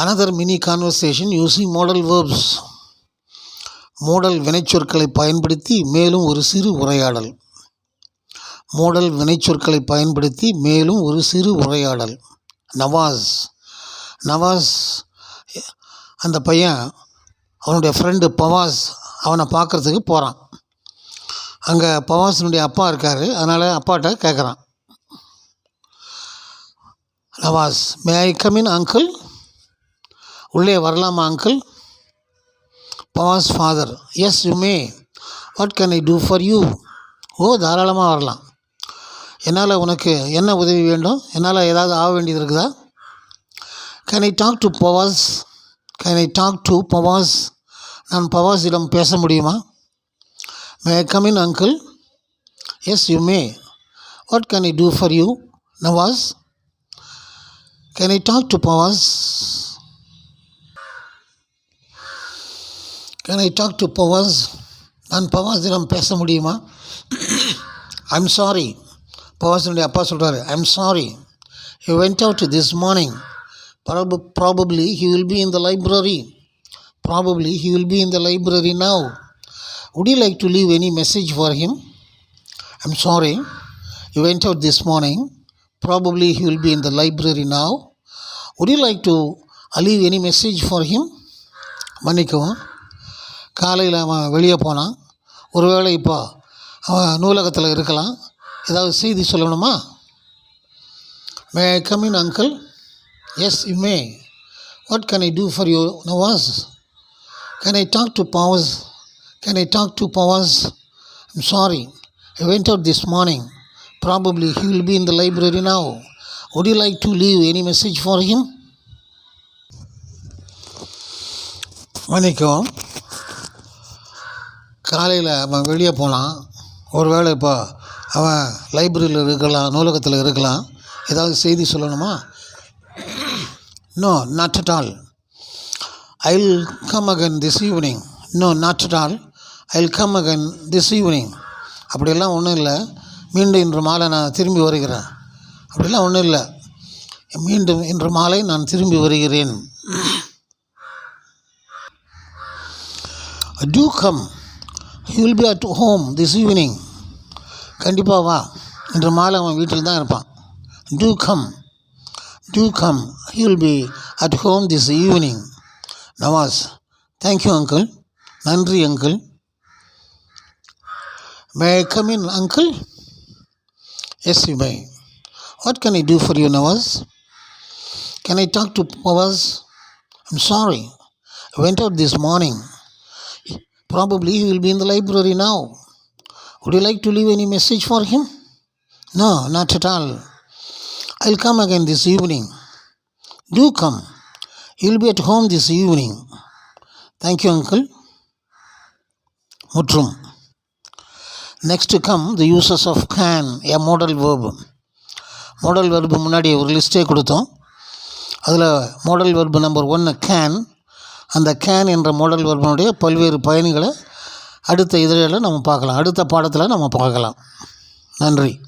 Another mini conversation using modal verbs modal வினைச்சொற்களை பயன்படுத்தி மேலும் ஒரு சிறு உரையாடல். மோடல் வினைச்சொற்களை பயன்படுத்தி மேலும் ஒரு சிறு உரையாடல். நவாஸ் நவாஸ் அந்த பையன் அவனுடைய ஃப்ரெண்டு பவாஸ் அவனை பார்க்குறதுக்கு போகிறான் அங்கே பவாஸினுடைய அப்பா இருக்கார் அதனால் அப்பாட்ட கேட்குறான் Nawaz may I come in uncle உள்ளே வரலாமா uncle Fawas father yes you may what can I do for you oh தாராளமாக வரலாம். என்னால் உனக்கு என்ன உதவி வேண்டும்? என்னால் ஏதாவது ஆக வேண்டியது இருக்குதா? Can I talk to Fawas can I talk to Fawas நான் பவாஸிடம் பேச முடியுமா? May come in uncle yes you may what can I do for you Nawaz can I talk to Fawas can I talk to Fawas நான் பவாஸிடம் பேச முடியுமா I'm sorry பவாஸினுடைய அப்பா சொல்கிறாரு I'm sorry you went out this morning prob probably he will be in the library probably he will be in the library now would you like to leave any message for him i'm sorry you went out this morning probably he will be in the library now would you like to leave any message for him மன்னிக்கவும் காலையில் அவன் வெளியே போனான். ஒருவேளை இப்போ அவன் நூலகத்தில் இருக்கலாம். ஏதாவது செய்தி சொல்லணுமா? May I come in uncle yes you may what can I do for you Nawaz can I talk to Fawas can I talk to Fawas I'm sorry I went out this morning probably he will be in the library now would you like to leave any message for him மன்னிக்கவும் காலையில் அவன் வெளியே போனான். ஒருவேளை இப்போ அவன் லைப்ரரியில் இருக்கலாம் நூலகத்தில் இருக்கலாம். ஏதாவது செய்தி சொல்லணுமா? No not at all I will come again this evening no not at all I will come again this evening அப்படியெல்லாம் ஒன்றும் இல்லை. மீண்டும் இன்று மாலை நான் திரும்பி வருகிறேன். அப்படிலாம் ஒன்றும் இல்லை. மீண்டும் இன்று மாலை நான் திரும்பி வருகிறேன். Do come he will be at home this evening கண்டிப்பாக வா. இன்று மாலை அவன் வீட்டில் தான் இருப்பான். Do come do come he will be at home this evening Nawaz thank you uncle நன்றி uncle may I come in uncle yes you my what can I do for you Nawaz can I talk to Fawas I'm sorry I went out this morning Probably he will be in the library now. Would you like to leave any message for him? No, not at all. I'll come again this evening. Do come. He'll be at home this evening. Thank you, uncle. முற்றும் next come the uses of can a modal verb modal verb முன்னாடி ஒரு லிஸ்ட்டே கொடுத்தோம் அதில் modal verb number ஒன்று can அந்த can என்ற modal வெர்பனுடைய பல்வேறு பயணிகளை அடுத்த இதழில் நம்ம பார்க்கலாம். அடுத்த பாடத்தில் நம்ம பார்க்கலாம். நன்றி.